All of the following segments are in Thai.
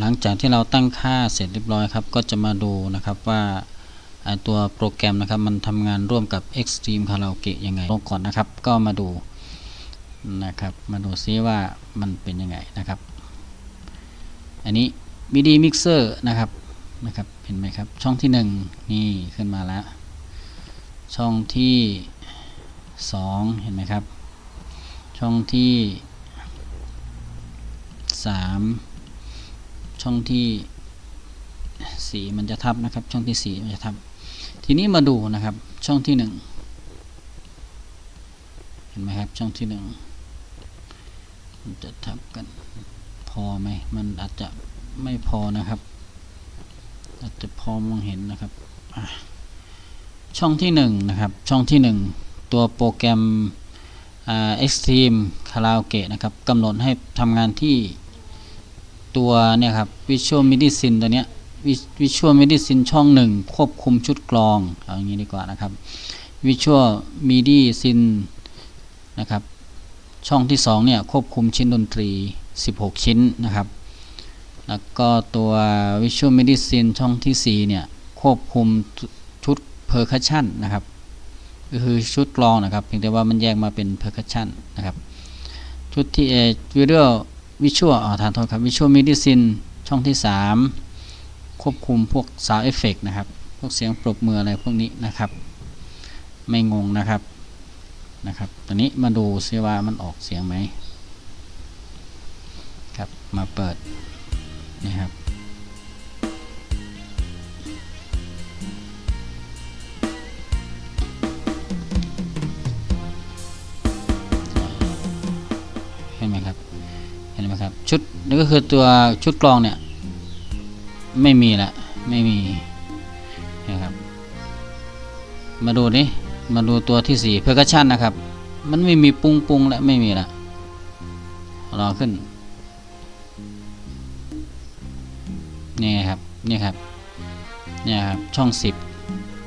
หลังจากที่เราตั้งค่าเสร็จเรียบร้อยครับ ก็จะมาดูนะครับว่าตัวโปรแกรมนะครับมันทำงานร่วมกับ Extreme Karaoke ยังไงลงก่อนนะครับ ก็มาดูนะครับ มาดูซิว่ามันเป็นยังไงนะครับ อันนี้ MIDI Mixer นะครับนะครับ เห็นไหมครับ ช่องที่ 1 นี่ขึ้นมาแล้ว ช่องที่ 2 เห็นไหมครับ ช่องที่ 3 ช่องที่4มันจะทับนะครับ ช่องที่4มันจะทับ ทีนี้มาดูนะครับ ช่องที่1เห็นไหมครับ ช่องที่1มันจะทับกัน พอไหมมันอาจจะไม่พอนะครับ อาจจะพอมองเห็นนะครับช่องที่1นะครับ ช่องที่1ตัวโปรแกรมเอ่า Extreme Karaoke นะครับกำหนดให้ทำงานที่ ตัวเนี่ยครับ Visual Medicine ตัวเนี้ย Visual Medicine ช่อง1ควบคุมชุดกลองเอาอย่างนี้ดีกว่านะครับ Visual Medicine นะครับช่องที่2เนี่ยควบคุมชิ้นดนตรี 16 ชิ้นนะครับ แล้วก็ตัว Visual Medicine ช่องที่ 4 เนี่ยควบคุมชุด Percussion นะครับก็คือชุดกลองนะครับ เพียงแต่ว่ามันแยกมาเป็น Percussion นะครับ ชุดที่ เอ Visual Visual อ่าทานโทษครับวิชัวมิเดิลซินช่องที่ 3 ควบคุมพวกสาวเอฟเฟกนะครับ พวกเสียงปรบมืออะไรพวกนี้นะครับ ไม่งงนะครับนะครับตอนนี้มาดูซิว่ามันออกเสียงไหมครับมาเปิดนี่ครับ ชุดนี่ก็คือตัวชุดกลองเนี่ย ไม่มีละไม่มีนะครับ มาดูนี่มาดูตัวที่สี่เพอร์คัชชันนะครับ มันไม่มีปุ้งปุ้งและไม่มีละรอขึ้นนี่ครับนี่ครับเนี่ยครับช่อง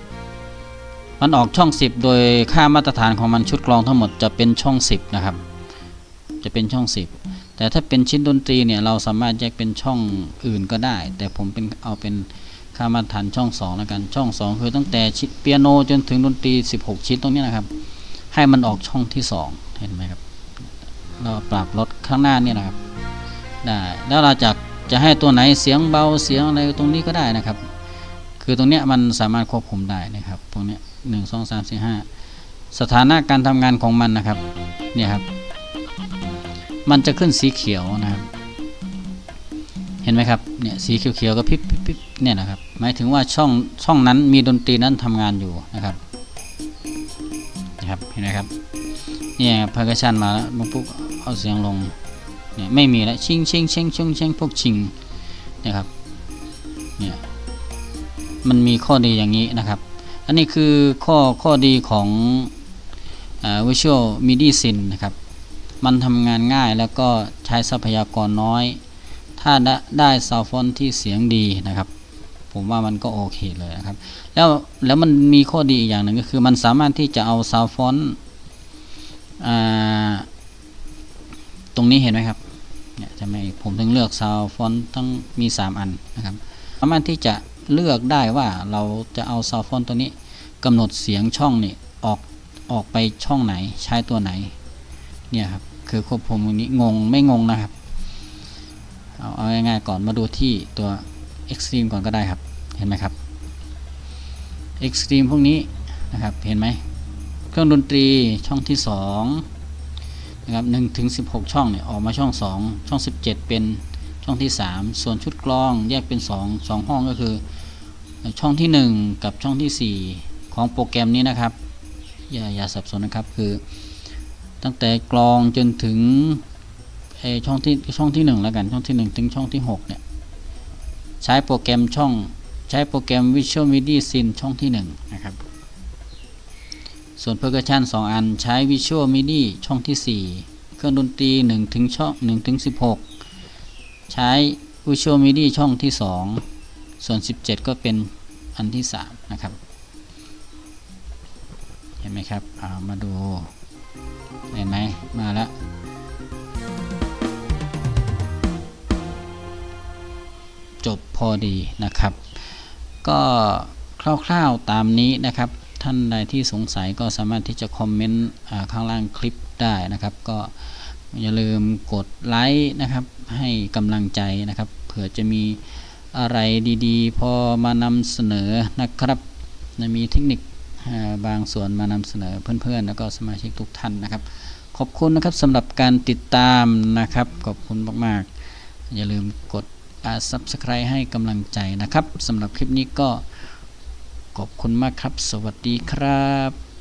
10 มันออกช่อง 10 โดยค่ามาตรฐานของมันชุดกลองทั้งหมดจะเป็นช่อง 10 นะครับ จะเป็นช่อง 10 แต่ถ้าเป็นชิ้นดนตรีเนี่ยเราสามารถแยกเป็นช่องอื่นก็ได้ แต่ผมเป็นเอาเป็นค่ามาตรฐานช่อง2แล้วกันช่อง 2 คือตั้งแต่ชิ้นเปียโนจนถึงดนตรี 16 ชิ้นตรงนี้นะครับ ให้มันออกช่องที่ 2 เห็นไหมครับ เราปรับลดข้างหน้านี่นะครับได้แล้วเราจะจะให้ตัวไหนเสียงเบาเสียงอะไรตรงนี้ก็ได้นะครับ คือตรงเนี้ยมันสามารถควบคุมได้นะครับตรงเนี้ยหนึ่งสองสามสี่ห้าสถานะการทำงานของมันนะครับเนี่ยครับ มันจะขึ้นสีเขียวนะครับ เห็นไหมครับเนี่ยสีเขียวๆก็พริบพิบเนี่ยนะครับ หมายถึงว่าช่องช่องนั้นมีดนตรีนั้นทำงานอยู่นะครับนะครับเห็นไหมครับเนี่ยพากชันมาแล้วปุ๊บเอาเสียงลงเนี่ยไม่มีแล้วชิงชิงชิงชิงชิงพวกชิงนะครับเนี่ยมันมีข้อดีอย่างนี้นะครับ อันนี้คือข้อข้อดีของอ่า Visual MIDI Syn นะครับ มันทำงานง่ายแล้วก็ใช้ทรัพยากรน้อย ถ้าได้ซาวฟอนที่เสียงดีนะครับ ผมว่ามันก็โอเคเลยนะครับ แล้วแล้วมันมีข้อดีอีกอย่างหนึ่งก็คือมันสามารถที่จะเอาซาวฟอนตรงนี้เห็นไหมครับเนี่ยจะไม่ผมถึงเลือกซาวฟอนต์ทั้งมี 3 อันนะครับสามารถที่จะเลือกได้ว่าเราจะเอาซาวฟอนต์ตัวนี้กำหนดเสียงช่องนี่ออกออกไปช่องไหนใช้ตัวไหนเนี่ยครับ คือควบคุมตรงนี้งงไม่งงนะครับ เอาเอาง่ายๆก่อนมาดูที่ตัว Extreme ก่อนก็ได้ครับ เห็นไหมครับ Extreme พวกนี้นะครับเห็นไหมเครื่องดนตรีช่องที่2นะครับ1ถึง16 ช่องเนี่ยออกมาช่อง 2 ช่อง 17 เป็นช่องที่ 3 ส่วนชุดกลองแยกเป็น 2 2 ห้องก็คือช่องที่ 1 กับช่องที่ 4 ของโปรแกรมนี้นะครับ อย่าอย่าสับสนนะครับคือ ตั้งแต่กลองจนถึงไอช่องที่ช่องที่1แล้วกันช่องที่ 1 ถึงช่องที่6เนี่ยใช้โปรแกรมช่องใช้โปรแกรม Visual MIDI Syn ช่องที่1นะครับส่วน Percussion 2 อันใช้ Visual MIDI ช่องที่ 4 เครื่องดนตรี1ถึงช่อง1ถึง16 ใช้ Visual MIDI ช่องที่ 2 ส่วน 17 ก็เป็นอันที่ 3 นะครับ เห็นไหมครับามาดู เห็นไหมมาแล้วจบพอดีนะครับ ก็คร่าวๆตามนี้นะครับ ท่านใดที่สงสัยก็สามารถที่จะคอมเมนต์ข้างล่างคลิปได้นะครับ ก็อย่าลืมกดไลค์นะครับ ให้กำลังใจนะครับ เผื่อจะมีอะไรดีๆ พอมานำเสนอนะครับ มีเทคนิค บางส่วนมานำเสนอเพื่อนๆ แล้วก็สมาชิกทุกท่านนะครับ ขอบคุณนะครับสำหรับการติดตามนะครับ ขอบคุณมากๆ อย่าลืมกดอ่า subscribe ให้กำลังใจนะครับสำหรับคลิปนี้ก็ขอบคุณมากครับ สวัสดีครับ